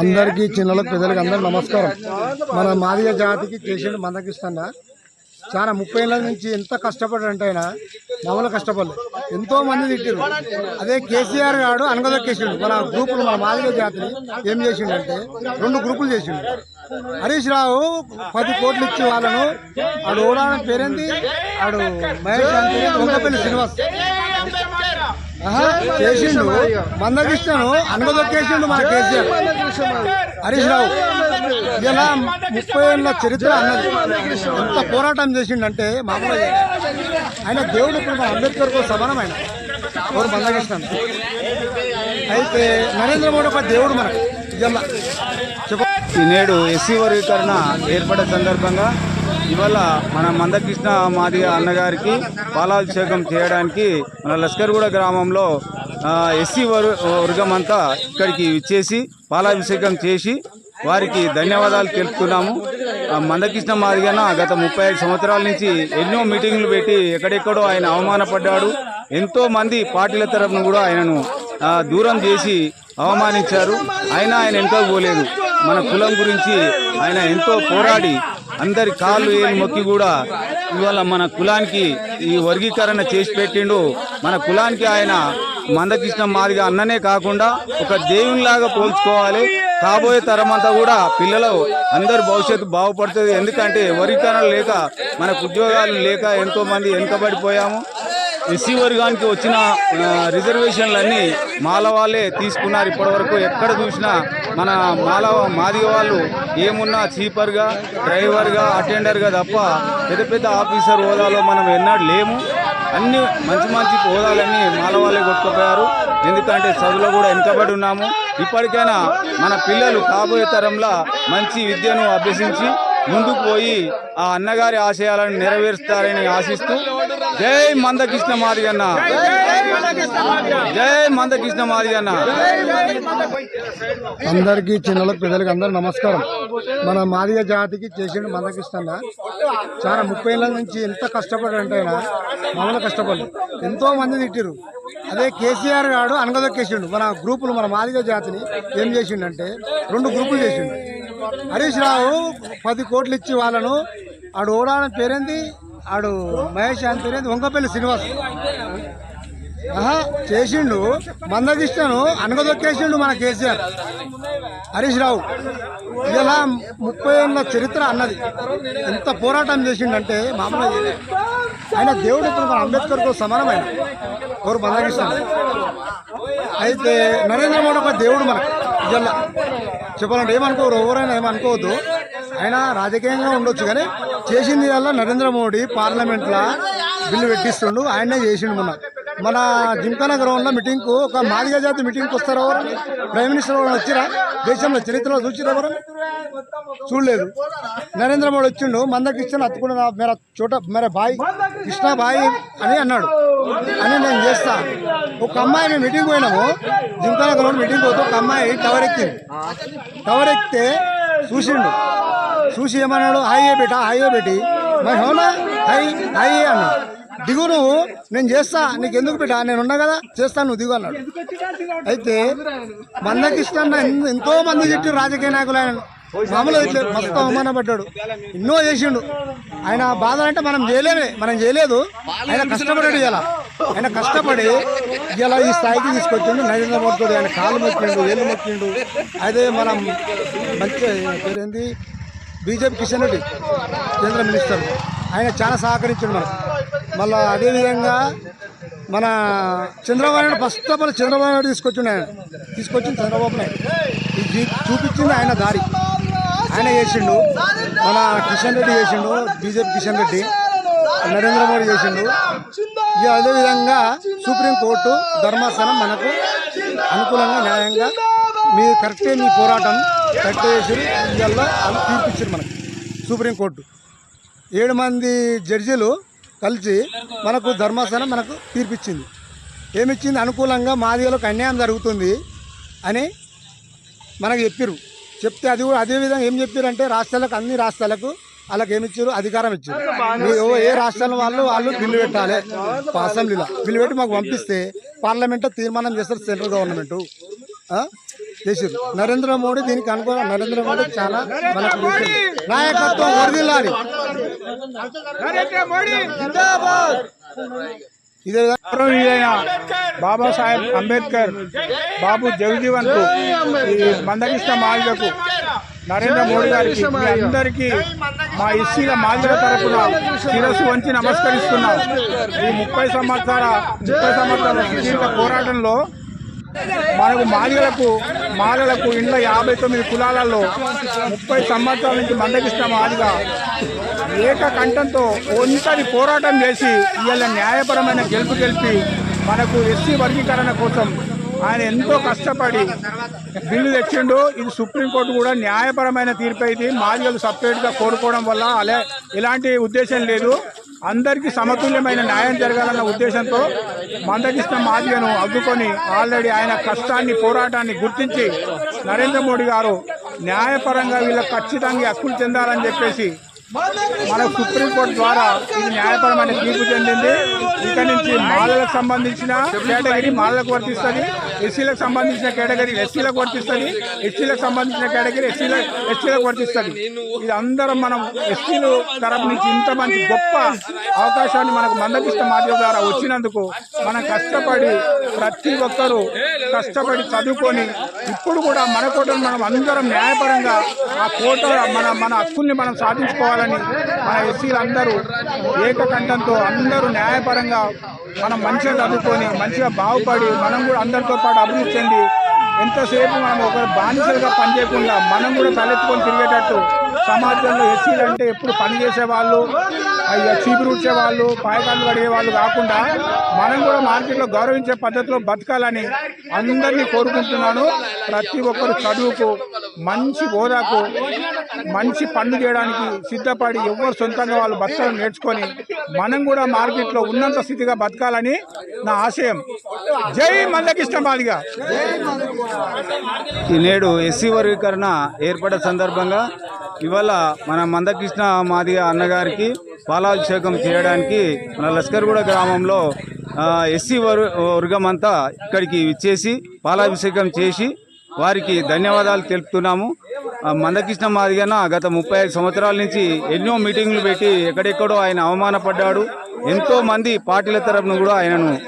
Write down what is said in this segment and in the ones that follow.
అందరికీ చిన్నలకు పెద్దలకు అందరూ నమస్కారం. మన మాదిగ జాతికి చేసిన మందకిస్తున్నా చాలా ముప్పై ఏళ్ళ నుంచి ఎంత కష్టపడంటే ఆయన మామూలు కష్టపడలేదు ఎంతో మంది తిట్టారు అదే కేసీఆర్ గారు అనగదొక్కేసిండు. మన గ్రూపులు మన మాదిగ జాతిని ఏం చేసిండంటే రెండు గ్రూపులు చేసిండు. హరీష్ రావు పది కోట్లు ఇచ్చి వాళ్ళను ఆడు ఓడాలని పేరేంది? ఆడు మహేష్ అంటే శ్రీనివాస్. చేసిండు మందకిష్టను అనగదొక్కేసిండు మన కేసీఆర్. హరీష్ రావు ఇలా ముప్పై ఏళ్ళ చరిత్ర అన్నది. ఎంత పోరాటం చేసిండంటే మామూలుగా ఆయన దేవుడు ఇప్పుడు మన అంబేద్కర్తో సమానం ఆయన ఎవరు మందకృష్ణ అయితే నరేంద్ర మోడీ ఒక దేవుడు మనకు. ఇలా చెప్ప. ఈ నేడు ఎస్సీ వర్గీకరణ ఏర్పడే సందర్భంగా ఇవాళ మన మందకృష్ణ మాదిగ అన్నగారికి పాలాభిషేకం చేయడానికి మన లస్కర్గూడ గ్రామంలో ఎస్సీ వర్గం అంతా ఇక్కడికి ఇచ్చేసి పాలాభిషేకం చేసి వారికి ధన్యవాదాలు తెలుపుతున్నాము. ఆ, మందకృష్ణ మాదిగన గత ముప్పై ఐదు సంవత్సరాల నుంచి ఎన్నో మీటింగ్లు పెట్టి ఎక్కడెక్కడో ఆయన అవమానపడ్డాడు. ఎంతో మంది పార్టీల తరఫున కూడా ఆయనను దూరం చేసి అవమానించారు. అయినా ఆయన ఎంతో పోలేదు. మన కులం గురించి ఆయన ఎంతో పోరాడి అందరి కాళ్ళు ఏలు మొక్కి కూడా ఇవాళ మన కులానికి ఈ వర్గీకరణ చేసి పెట్టిండు. మన కులానికి ఆయన మందకృష్ణ మాదిగా అన్ననే కాకుండా ఒక దేవునిలాగా పోల్చుకోవాలి. కాబోయే తరం అంతా కూడా పిల్లలు అందరు భవిష్యత్తు బాగుపడుతుంది. ఎందుకంటే వర్గీకరణ లేక మనకు ఉద్యోగాలు లేక ఎంతో మంది వెనుకబడిపోయాము. ఎస్సీ వర్గానికి వచ్చిన రిజర్వేషన్లన్నీ మాల వాళ్ళే తీసుకున్నారు ఇప్పటివరకు. ఎక్కడ చూసినా మన మాల మాదిగ వాళ్ళు ఏమున్నా చీపర్గా డ్రైవర్గా అటెండర్గా తప్ప పెద్ద పెద్ద ఆఫీసర్ హోదాలో మనం ఎన్నడూ లేము. అన్ని మంచి మంచి హోదాలన్నీ మాల వాళ్ళే కొట్టుకుపోయారు. ఎందుకంటే చదువులో కూడా వెనుకబడి ఉన్నాము. ఇప్పటికైనా మన పిల్లలు కాబోయే తరంలో మంచి విద్యను అభ్యసించి ముందుకు పోయి ఆ అన్నగారి ఆశయాలను నెరవేరుస్తారని ఆశిస్తూ జై మంద కృష్ణ మారియన్న జై మంద కృష్ణ మారియన్న అందరికీ చిన్నలకు పెద్దలకు అందరూ నమస్కారం. మన మాదిగ జాతికి చేసిండు మందకిస్తాన చాలా ముప్పై ఏళ్ళ నుంచి ఎంత కష్టపడంటే ఆయన మామూలు కష్టపడలేదు ఎంతో మంది తిట్టిరు అదే కేసీఆర్ గారు అనగదొక్కేసిండు. మన గ్రూపులు మన మాదిగ జాతిని ఏం చేసిండంటే రెండు గ్రూపులు చేసిండు. హరీష్ రావు పది కోట్లు ఇచ్చి వాళ్ళను ఆడు ఓడాలని పేరేంది? ఆడు మహేష్ అంతేనేది వంకపల్లి శ్రీనివాస్. ఆహా చేసిండు. మందకిష్టను అనగదొక్కేసిండు మన కేసీఆర్. హరీష్ రావు. ఇలా ముప్పై ఏళ్ళ చరిత్ర అన్నది. ఎంత పోరాటం చేసిండంటే మామూలుగా ఆయన దేవుడు ఇప్పుడు మన అంబేద్కర్తో సమానమైన ఎవరు మందకిష్టం అయితే నరేంద్ర మోడీ ఒక దేవుడు మనకు. ఇలా చెప్పాలంటే ఏమనుకోరు ఎవరైనా ఏమనుకోవద్దు. ఆయన రాజకీయంగా ఉండొచ్చు కానీ చేసింది వల్ల నరేంద్ర మోడీ పార్లమెంట్లో బిల్లు పెట్టిస్తుండు. ఆయనే చేసిండు మొన్న. మన జింకానా గ్రౌండ్లో మీటింగ్కు ఒక మాదిగ జాతి మీటింగ్కి వస్తారు ఎవరు? ప్రైమ్ మినిస్టర్ ఎవరు వచ్చిరా? దేశంలో చరిత్రలో చూసిరా ఎవరు? చూడలేదు. నరేంద్ర మోడీ వచ్చిండు. మందకి ఇచ్చిన అత్తుకున్న మేర చోట మేర బాయ్ కృష్ణ బాయ్ అని అన్నాడు. అని నేను చేస్తా. ఒక అమ్మాయి మేము మీటింగ్ పోయినాము. జింకానా గ్రౌండ్ మీటింగ్ పోతే ఒక అమ్మాయి టవర్ ఎక్కింది. టవర్ ఎక్కితే చూసిండు. చూసి ఏమన్నాడు? హాయే బేటా హాయే పెట్టి మరి అవునా? హై హై అన్న దిగు నువ్వు నేను చేస్తా నీకు ఎందుకు బిడ్డ నేను ఉన్నా కదా చేస్తాను నువ్వు దిగు అన్నాడు. అయితే మందకిష్టన్న ఎంతో మంది చెట్టు రాజకీయ నాయకులు ఆయన. మామూలుగా ఇట్లా మస్తు అవమానపడ్డాడు ఎన్నో చేసిండు. ఆయన బాధలు అంటే మనం చేయలేమే మనం చేయలేదు. ఆయన కష్టపడాడు ఇలా ఆయన కష్టపడి ఇలా ఈ స్థాయికి తీసుకొచ్చిండు నరేంద్ర మోడీ ఆయన కాలు మొక్కిండు ఏళ్ళు మొక్కిండు. అదే మనం మంచి పేరేంది బీజేపీ కిషన్ రెడ్డి కేంద్ర మినిస్టర్. ఆయన చాలా సహకరించాడు మనకు మళ్ళీ అదేవిధంగా మన Chandrababu Naidu first of all Chandrababu Naidu తీసుకొచ్చిండు ఆయన. తీసుకొచ్చింది చంద్రబాబు నాయుడు. ఇది చూపించింది ఆయన దారి. ఆయన చేసిండు మన కిషన్ రెడ్డి చేసిండు బీజేపీ కిషన్ రెడ్డి. నరేంద్ర మోడీ చేసిండు. ఇక అదేవిధంగా సుప్రీంకోర్టు ధర్మాసనం మనకు అనుకూలంగా న్యాయంగా మీ కరెక్టే మీ పోరాటం కరెక్ట్ చేసి ఇవాళ వాళ్ళు తీర్పిచ్చారు మనకు సుప్రీంకోర్టు ఏడు మంది జడ్జీలు కలిసి మనకు ధర్మాసనం మనకు తీర్పిచ్చింది. ఏమిచ్చింది? అనుకూలంగా మాదిగలకు అన్యాయం జరుగుతుంది అని మనకు చెప్పారు చెప్తే అది కూడా అదే విధంగా ఏం చెప్పారంటే రాష్ట్రాలకు అన్ని రాష్ట్రాలకు వాళ్ళకి ఏమి ఇచ్చారు. అధికారం ఇచ్చారు ఏ రాష్ట్రాల వాళ్ళు వాళ్ళు బిల్లు పెట్టాలి. అసెంబ్లీలో బిల్లు పెట్టి మాకు పంపిస్తే పార్లమెంట్లో తీర్మానం చేస్తారు సెంట్రల్ గవర్నమెంట్. చేసారు నరేంద్ర మోడీ దీనికి అనుకూల నరేంద్ర మోడీ చాలా. నాయకత్వం వరదిల్లాలి ఇదే బాబాసాహెబ్ అంబేద్కర్ బాబు జగజీవన్కు మందకృష్ణ మాదిగకు నరేంద్ర మోడీ గారికి అందరికీ మా ఎస్సీల మాదిగ తరపున శిరస్సు వంచి నమస్కరిస్తున్నాం. ఈ ముప్పై సంవత్సరాల ముప్పై సంవత్సరాల సుదీర్ఘ పోరాటంలో మనకు మాదిగలకు మాలలకు ఇండ్ల యాభై తొమ్మిది కులాలలో ముప్పై సంవత్సరాల నుంచి మందకృష్ణ మాదిగ ఏకకంఠంతో ఒంటరి పోరాటం చేసి ఇవాళ న్యాయపరమైన గెలుపు గెలిపి మనకు ఎస్సీ వర్గీకరణ కోసం ఆయన ఎంతో కష్టపడి బిల్లు తెచ్చిండు. ఇది సుప్రీంకోర్టు కూడా న్యాయపరమైన తీర్పు ఇది. మాదిగలు సపరేట్గా కోరుకోవడం వల్ల అలా ఇలాంటి ఉద్దేశం లేదు. అందరికీ సమతుల్యమైన న్యాయం జరగాలన్న ఉద్దేశంతో మందకృష్ణ మాదిగను అడ్డుకొని ఆల్రెడీ ఆయన కష్టాన్ని పోరాటాన్ని గుర్తించి నరేంద్ర మోడీ గారు న్యాయపరంగా వీళ్ళకి ఖచ్చితంగా హక్కులు చెందాలని చెప్పేసి మన సుప్రీంకోర్టు ద్వారా ఇది న్యాయపరమైన తీర్పు చెందింది. ఇక నుంచి మాలలకు సంబంధించిన కేటగిరీ మాలలకు వర్తిస్తుంది. ఎస్సీలకు సంబంధించిన కేటగిరీ ఎస్సీలకు వర్తిస్తుంది ఎస్సీలకు సంబంధించిన కేటగిరీ ఎస్సీల ఎస్సీలకు వర్తిస్తుంది. ఇది అందరం మనం ఎస్సీలు తరపు నుంచి ఇంత మంచి గొప్ప అవకాశాన్ని మనకు మందకృష్ణ మాధ్యమ ద్వారా వచ్చినందుకు మనం కష్టపడి ప్రతి ఒక్కరూ కష్టపడి చదువుకొని ఇప్పుడు కూడా మన కోటను మనం అందరం న్యాయపరంగా ఆ కోట మన మన హక్కుల్ని మనం సాధించుకోవాలని మన ఎస్సీలు అందరూ ఏకకంఠంతో అందరూ న్యాయపరంగా మనం మంచిగా చదువుకొని మంచిగా బాగుపడి మనం కూడా అందరితో పాటు అభివృద్ధి చెంది ఎంతసేపు మనం ఒక బానిసలుగా పనిచేయకుండా మనం కూడా తలెత్తుకొని తిరిగేటట్టు సమాజంలో ఎస్సీలు అంటే ఎప్పుడు పని చేసేవాళ్ళు అయ్యా చీపురు వాళ్ళు పాయకాలు కడిగే వాళ్ళు కాకుండా మనం కూడా మార్కెట్లో గౌరవించే పద్ధతిలో బతకాలని అందరినీ కోరుకుంటున్నాను. ప్రతి ఒక్కరు చదువుకు మంచి హోదాకు మంచి పనులు చేయడానికి సిద్ధపడి ఎవరు సొంతంగా వాళ్ళు బతకడం నేర్చుకొని మనం కూడా మార్కెట్లో ఉన్నంత స్థితిగా బతకాలని నా ఆశయం. జై మందకిష్ట మాదిగా నేడు ఎస్సీ వర్గీకరణ ఏర్పడే సందర్భంగా ఇవాళ మన మందకృష్ణ మాదిగ అన్నగారికి పాలాభిషేకం చేయడానికి మన లస్కర్గూడ గ్రామంలో ఎస్సీ వర్ వర్గం అంతా ఇక్కడికి ఇచ్చేసి పాలాభిషేకం చేసి వారికి ధన్యవాదాలు తెలుపుతున్నాము. మందకృష్ణ మాదిగన గత ముప్పై ఐదు సంవత్సరాల నుంచి ఎన్నో మీటింగ్లు పెట్టి ఎక్కడెక్కడో ఆయన అవమానపడ్డాడు. ఎంతో మంది పార్టీల తరపున కూడా ఆయనను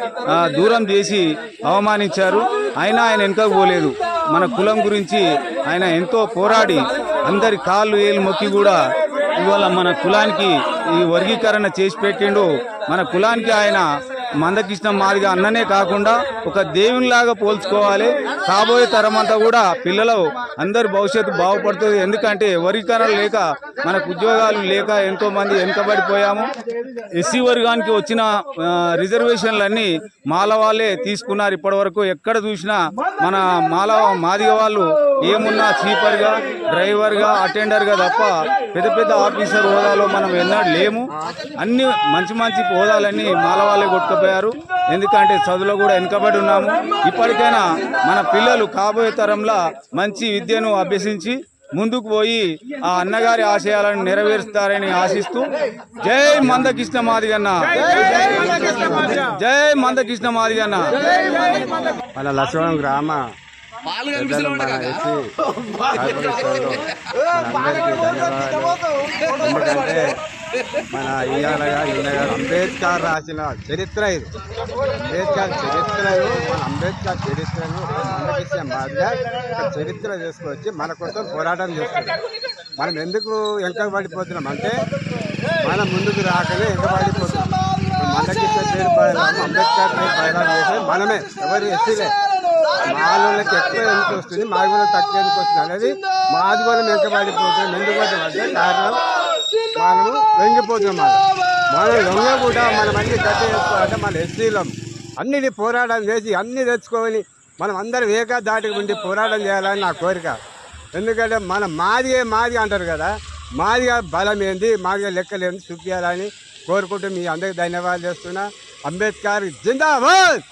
దూరం చేసి అవమానించారు. అయినా ఆయన వెనుకకు పోలేదు. మన కులం గురించి ఆయన ఎంతో పోరాడి అందరి కాళ్ళు ఏళ్ళు మొక్కి కూడా ఇవాళ మన కులానికి ఈ వర్గీకరణ చేసి పెట్టిండు. మన కులానికి ఆయన మందకృష్ణ మాదిగా అన్ననే కాకుండా ఒక దేవునిలాగా పోల్చుకోవాలి. కాబోయే తరం అంతా కూడా పిల్లలు అందరి భవిష్యత్తు బాగుపడుతుంది. ఎందుకంటే వర్గీకరణ లేక మనకు ఉద్యోగాలు లేక ఎంతో మంది వెనుకబడిపోయాము. ఎస్సీ వర్గానికి వచ్చిన రిజర్వేషన్లన్నీ మాల వాళ్ళే తీసుకున్నారు. ఇప్పటి వరకు ఎక్కడ చూసినా మన మాల మాదిగ వాళ్ళు ఏమున్నా స్లీపర్గా డ్రైవర్గా అటెండర్గా తప్ప పెద్ద పెద్ద ఆఫీసర్ హోదాలో మనం ఎన్నడూ లేము. అన్ని మంచి మంచి హోదాలన్నీ మాల వాళ్ళే కొట్టుకుపోయారు ఎందుకంటే చదువులో కూడా వెనుకబడి ఉన్నాము. ఇప్పటికైనా మన పిల్లలు కాబోయే తరంలో మంచి విద్యను అభ్యసించి ముందుకు పోయి ఆ అన్నగారి ఆశయాలను నెరవేరుస్తారని ఆశిస్తూ జై మందకృష్ణ మాదిగన్న జై మందకృష్ణ మాదిగన్న మన లక్ష్మణం గ్రామ ధన్యవాదాలు. ఎందుకంటే మన ఈయన ఈయనగా అంబేద్కర్ రాసిన చరిత్ర ఇది. అంబేద్కర్ చరిత్రను మన అంబేద్కర్ చరిత్రను మందకిచ్చే మాదిగా ఒక చరిత్ర తీసుకొచ్చి మన కోసం పోరాటం చేస్తుంది మనం ఎందుకు వెనకబడిపోతున్నాం అంటే మనం ముందుకు రాకనే వెనకబడిపోతున్నాం. మందకిచ్చే పేరు అంబేద్కర్ పేరు బయలాము చేసేది మనమే ఎవరు ఎస్సీలే. మాలోళ్ళకి ఎక్కువ ఎందుకు వస్తుంది? మా కూడా తక్కువ ఎందుకు వస్తుంది అనేది మాది కూడా వెంకబడిపోతుంది ఎందుకు అంటే కారణం మనము వెంగిపోతున్నాం మనం మనం కూడా మనం అన్ని గట్టి చేసుకోవాలంటే మన ఎస్సీలం అన్నిటి పోరాటం చేసి అన్ని తెచ్చుకొని మనం అందరం ఏకా దాటికి ఉండి పోరాటం చేయాలని నా కోరిక. ఎందుకంటే మన మాదిగే మాది అంటారు కదా మాదిగా బలం ఏంది మాదిగా లెక్కలేంది చూపించాలని కోరుకుంటూ మీ అందరికి ధన్యవాదాలు చేస్తున్నా. అంబేద్కర్ జిందాబాద్!